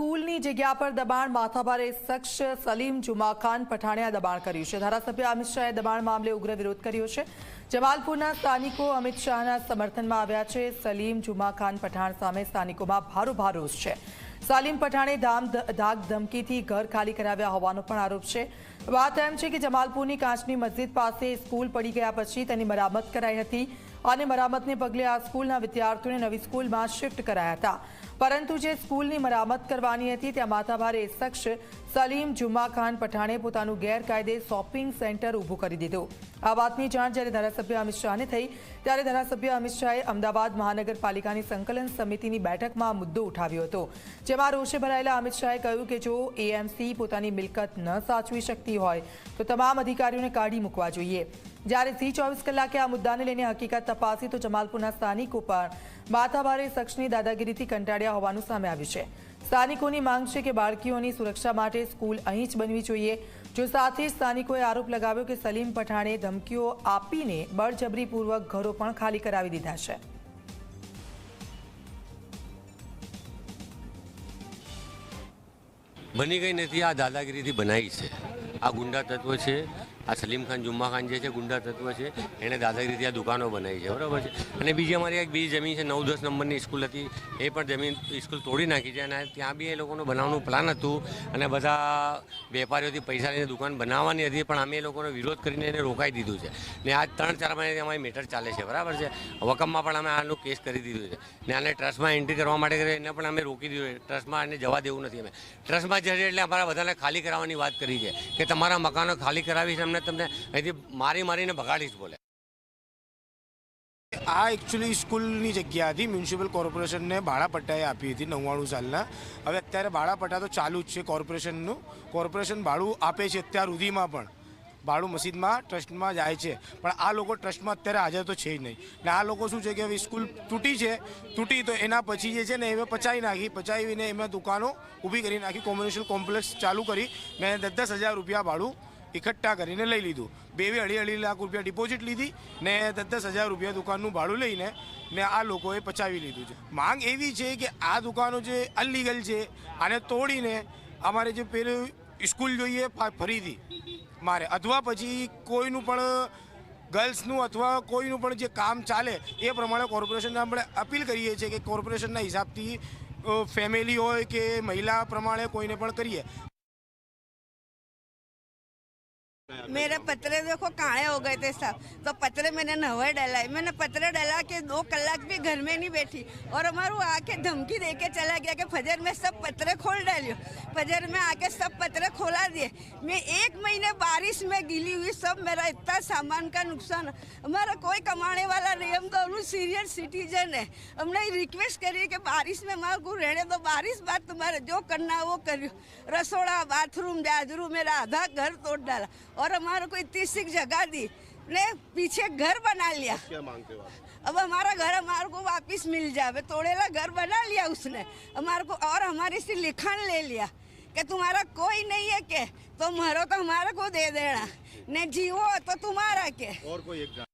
સ્કૂલની જગ્યા પર દબાણ, માથાભારે શખ્સ સલીમ જુમા ખાન પઠાણે આ દબાણ કર્યું છે. ધારાસભ્ય અમિત શાહે દબાણ મામલે ઉગ્ર વિરોધ કર્યો છે. જમાલપુરના સ્થાનિકો અમિત શાહના સમર્થનમાં આવ્યા છે. સલીમ જુમા ખાન પઠાણ સામે સ્થાનિકોમાં ભારો રોષ છે. સલીમ પઠાણે ધામ ધાક ધમકીથી ઘર ખાલી કરાવ્યા હોવાનો પણ આરોપ છે. વાત એમ છે કે જમાલપુરની કાચની મસ્જિદ પાસે સ્કૂલ પડી ગયા પછી તેની મરામત કરાઈ હતી. અને મરામતને પગલે આ સ્કૂલના વિદ્યાર્થીઓને નવી સ્કૂલમાં શિફ્ટ કરાયા હતા. પરંતુ જે સ્કૂલની મરામત કરવાની હતી, ત્યાં માથાભારે શખ્સ સલીમ જુમા ખાન પઠાણે પોતાનું ગેરકાયદે શોપિંગ સેન્ટર ઊભું કરી દીધું. આ વાતની જાણ જ્યારે ધારાસભ્ય અમિત શાહને થઈ, ત્યારે ધારાસભ્ય અમિત શાહે અમદાવાદ મહાનગરપાલિકાની સંકલન સમિતિની બેઠકમાં મુદ્દો ઉઠાવ્યો હતો, જેમાં રોષે ભરાયેલા અમિત શાહે કહ્યું કે જો એએમસી પોતાની મિલકત ન સાચવી શકતી હોય, તો તમામ અધિકારીઓને કાઢી મૂકવા જોઈએ. જ્યારે ઝી ચોવીસ કલાકે આ મુદ્દાને લઈને હકીકત તપાસી તો જમાલપુરના સ્થાનિકો પણ માથાભારે શખ્સની દાદાગીરીથી કંટાળ્યા હોવાનું સામે આવ્યું છે. સ્થાનિકોની માંગ છે કે બાળકીઓની સુરક્ષા માટે સ્કૂલ અહીં જ બનવી જોઈએ. જો સાથે સ્થાનિકોએ આરોપ લગાવ્યો કે સલીમ પઠાણે ધમકીઓ આપીને બળજબરીપૂર્વક ઘરો પણ ખાલી કરાવી દીધા છે. બની ગઈ નથી, આ દાદાગીરીથી બનાવી છે. આ ગુંડા તત્વ છે. આ સલીમ ખાન જુમ્મા ખાન જે છે, ગુંડા તત્વ છે, એણે દાદાગીરીથી આ દુકાનો બનાવી છે, બરાબર છે. અને બીજી અમારી એક બીજી જમીન છે, નવ દસ નંબરની સ્કૂલ હતી, એ પણ જમીન સ્કૂલ તોડી નાખી છે અને ત્યાં બી એ લોકોનું બનાવવાનું પ્લાન હતું અને બધા વેપારીઓથી પૈસા લઈને દુકાન બનાવવાની હતી, પણ અમે એ લોકોનો વિરોધ કરીને એને રોકાઈ દીધું છે. ને આ ત્રણ ચાર મહિનાથી અમારી મેટર ચાલે છે, બરાબર છે. વકમમાં પણ અમે આનું કેસ કરી દીધું છે. ને આને ટ્રસ્ટમાં એન્ટ્રી કરવા માટે એને પણ અમે રોકી દીધું ટ્રસ્ટમાં એને જવા દેવું નથી અમે. ટ્રસ્ટમાં જશે એટલે અમારા બધાને ખાલી કરાવવાની વાત કરી છે કે તમારા મકાનો ખાલી કરાવી છે અમને તમને અહીંથી મારી મારીને ભગાડીશ બોલે. આ એકચ્યુઅલી સ્કૂલની જગ્યા હતી, મ્યુનિસિપલ કોર્પોરેશનને ભાડાપટ્ટાએ આપી હતી નવ્વાણું સાલના. હવે અત્યારે ભાડાપટ્ટા તો ચાલુ જ છે કોર્પોરેશનનું. કોર્પોરેશન ભાડું આપે છે અત્યાર સુધીમાં પણ. ભાડું મસ્જિદમાં, ટ્રસ્ટમાં જાય છે. પણ આ લોકો ટ્રસ્ટમાં અત્યારે હાજર તો છે જ નહીં. ને આ લોકો શું છે કે હવે સ્કૂલ તૂટી છે. તૂટી તો એના પછી જે છે ને એમાં પચાવી નાખી. પચાવીને એમાં દુકાનો ઊભી કરી નાખી. કોમ્યુનિશિયલ કોમ્પ્લેક્સ ચાલુ કરી. મેં દસ દસ હજાર રૂપિયા ભાડું એકઠા કરીને લઈ લીધું. બે બે અઢી અઢી લાખ રૂપિયા ડિપોઝિટ લીધી ને દસ દસ હજાર રૂપિયા દુકાનનું ભાડું લઈને ને આ લોકોએ પચાવી લીધું છે. માંગ એવી છે કે આ દુકાનો જે અનલીગલ છે, આને તોડીને અમારે જે પેલું સ્કૂલ જોઈએ ફરીથી મારે. અથવા પછી કોઈનું પણ ગર્લ્સનું અથવા કોઈનું પણ જે કામ ચાલે, એ પ્રમાણે કોર્પોરેશનને આપણે અપીલ કરીએ છીએ કે કોર્પોરેશનના હિસાબથી ફેમિલી હોય કે મહિલા પ્રમાણે કોઈને પણ કરીએ. मेरे पतरे देखो काले हो गए थे सब। तो पतरे मैंने नवे डलाए। मैंने पतरे डला के दो कलाक भी घर में नहीं बैठी। और हमारे आके धमकी दे के चला गया कि फजर में सब पतरे खोल डालियो। फजर में आके सब पतरे खोला दिए। मैं एक महीने बारिश में गिली हुई, सब मेरा इतना सामान का नुकसान। हमारा कोई कमाने वाला नहीं, हम दोनों सीनियर सिटीजन है। हमने रिक्वेस्ट करी कि बारिश में हमारे को रहने दो। बारिश बाद तुम्हारा जो करना वो करियो। रसोड़ा बाथरूम जाजरू मेरा आधा घर तोड़ डाला। और हमारे को इतनी सी जगह दी। ने पीछे घर बना लिया। क्या मांगते हो अब हमारा घर हमारे को वापस मिल जाए तोड़ेला घर बना लिया उसने। हमारे को और हमारे से लिखण ले लिया। कि तुम्हारा कोई नहीं है के तो मरो तो हमारे को दे देना। ने जीवो तो तुम्हारा के। और कोई एक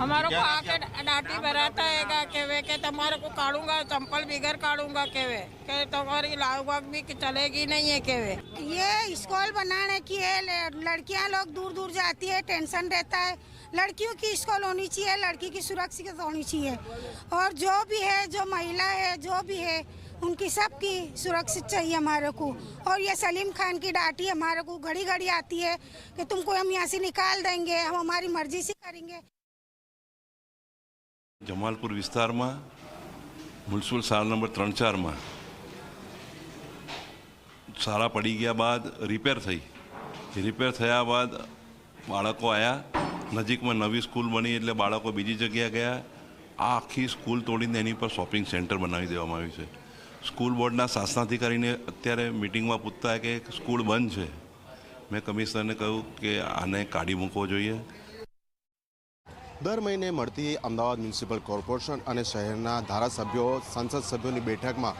हमारे को आके भराता है के वे के तुम्हारे को काढ़ूँगा, चंपल बिगर काढ़ूँगा के वे के तुम्हारी लाग भी चलेगी नहीं है के वे ये स्कूल बनाने की है लड़कियाँ लोग दूर दूर जाती है, टेंशन रहता है। लड़कियों की स्कूल होनी चाहिए, लड़की की सुरक्षित होनी चाहिए। और जो भी है, जो महिला है, जो भी है, उनकी सबकी सुरक्षित चाहिए हमारे को। और ये सलीम खान की डांटी हमारे को घड़ी घड़ी आती है, कि तुमको हम यहाँ से निकाल देंगे, हम हमारी मर्ज़ी से करेंगे। જમાલપુર વિસ્તારમાં મ્યુનિસિપલ શાળા નંબર ત્રણ ચારમાં શાળા પડી ગયા બાદ રિપેર થઈ. રિપેર થયા બાદ બાળકો આવ્યા નજીકમાં નવી સ્કૂલ બની એટલે બાળકો બીજી જગ્યાએ ગયા. આ આખી સ્કૂલ તોડીને એની પર શોપિંગ સેન્ટર બનાવી દેવામાં આવ્યું છે. સ્કૂલ બોર્ડના શાસનાધિકારીને અત્યારે મિટિંગમાં પૂછતા કે સ્કૂલ બંધ છે. મેં કમિશનરને કહ્યું કે આને કાઢી મૂકવો જોઈએ. દર મહિને મળતી અમદાવાદ મ્યુનિસિપલ કોર્પોરેશન અને શહેરના ધારાસભ્યો, સંસદ સભ્યોની બેઠકમાં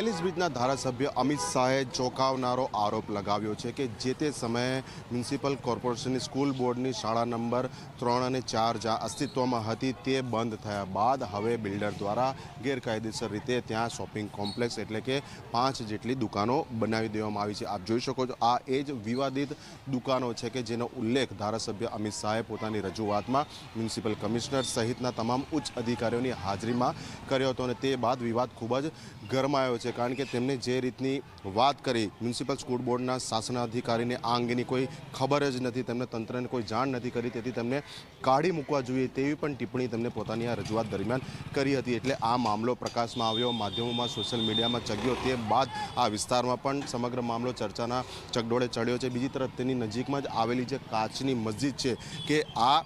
એલિસ ધારાસભ્ય અમિત શાહે ચોંકાવનારો આરોપ લગાવ્યો છે કે જે તે સમયે મ્યુનિસિપલ કોર્પોરેશનની સ્કૂલ બોર્ડની શાળા નંબર ત્રણ અને ચાર જ્યાં અસ્તિત્વમાં હતી તે બંધ થયા બાદ હવે બિલ્ડર દ્વારા ગેરકાયદેસર રીતે ત્યાં શોપિંગ કોમ્પ્લેક્સ એટલે કે પાંચ જેટલી દુકાનો બનાવી દેવામાં આવી છે. આપ જોઈ શકો છો, આ એ જ વિવાદિત દુકાનો છે કે જેનો ઉલ્લેખ ધારાસભ્ય અમિત શાહે પોતાની રજૂઆતમાં મ્યુનિસિપલ કમિશનર સહિતના તમામ ઉચ્ચ અધિકારીઓની હાજરીમાં કર્યો હતો અને તે બાદ વિવાદ ખૂબ જ ગરમાયો છે. કારણ કે તેમને જે રીતની વાત કરી, મ્યુનિસિપલ સ્કૂલ બોર્ડના શાસનાધિકારીને આ અંગેની કોઈ ખબર જ નથી તેમને તંત્રને કોઈ જાણ નથી કરી, તેથી તેમને કાઢી મૂકવા જોઈએ તેવી પણ ટિપ્પણી તેમને પોતાની આ રજૂઆત દરમિયાન કરી હતી. એટલે આ મામલો પ્રકાશમાં આવ્યો, માધ્યમોમાં, સોશિયલ મીડિયામાં ચગ્યો, તે બાદ આ વિસ્તારમાં પણ સમગ્ર મામલો ચર્ચાના ચગડોળે ચડ્યો છે. બીજી તરફ તેની નજીકમાં જ આવેલી જે કાચની મસ્જિદ છે, કે આ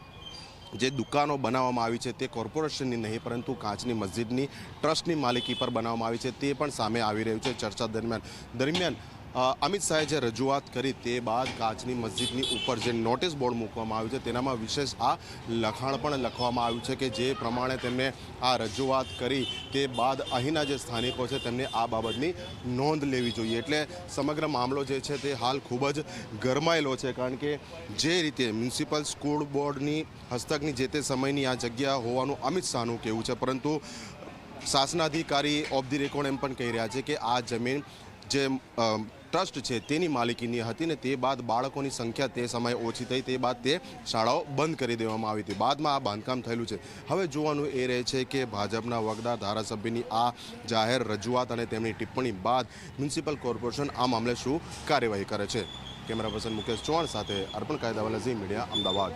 જે દુકાનો બનાવવામાં આવી છે તે કોર્પોરેશનની નહીં, પરંતુ કાચની મસ્જિદની ટ્રસ્ટની માલિકી પર બનાવવામાં આવી છે તે પણ સામે આવી રહ્યું છે ચર્ચા દરમિયાન. દરમિયાન અમિત શાહે જે રજૂઆત કરી તે બાદ કાચની મસ્જિદની ઉપર જે નોટિસ બોર્ડ મૂકવામાં આવ્યું છે, તેનામાં વિશેષ આ લખાણ પણ લખવામાં આવ્યું છે કે જે પ્રમાણે તેમણે આ રજૂઆત કરી તે બાદ અહીંના જે સ્થાનિકો છે તેમને આ બાબતની નોંધ લેવી જોઈએ. એટલે સમગ્ર મામલો જે છે તે હાલ ખૂબ જ ગરમાયેલો છે, કારણ કે જે રીતે મ્યુનિસિપલ સ્કૂલ બોર્ડની હસ્તકની જે તે સમયની આ જગ્યા હોવાનું અમિત શાહનું કહેવું છે. પરંતુ શાસનાધિકારી ઓફ ધી રેકોર્ડ એમ પણ કહી રહ્યા છે કે આ જમીન જે ટ્રસ્ટ છે તેની માલિકીની હતી ને તે બાદ બાળકોની સંખ્યા તે સમયે ઓછી થઈ. તે બાદ તે શાળાઓ બંધ કરી દેવામાં આવી હતી. બાદમાં આ બાંધકામ થયેલું છે. હવે જોવાનું એ રહે છે કે ભાજપના વગદાર ધારાસભ્યની આ જાહેર રજૂઆત અને તેમની ટિપ્પણી બાદ મ્યુનિસિપલ કોર્પોરેશન આ મામલે શું કાર્યવાહી કરે છે? કેમેરા પર્સન મુકેશ ચૌહાણ સાથે અર્પણ કાયદાવાલા ઝી મીડિયા, અમદાવાદ.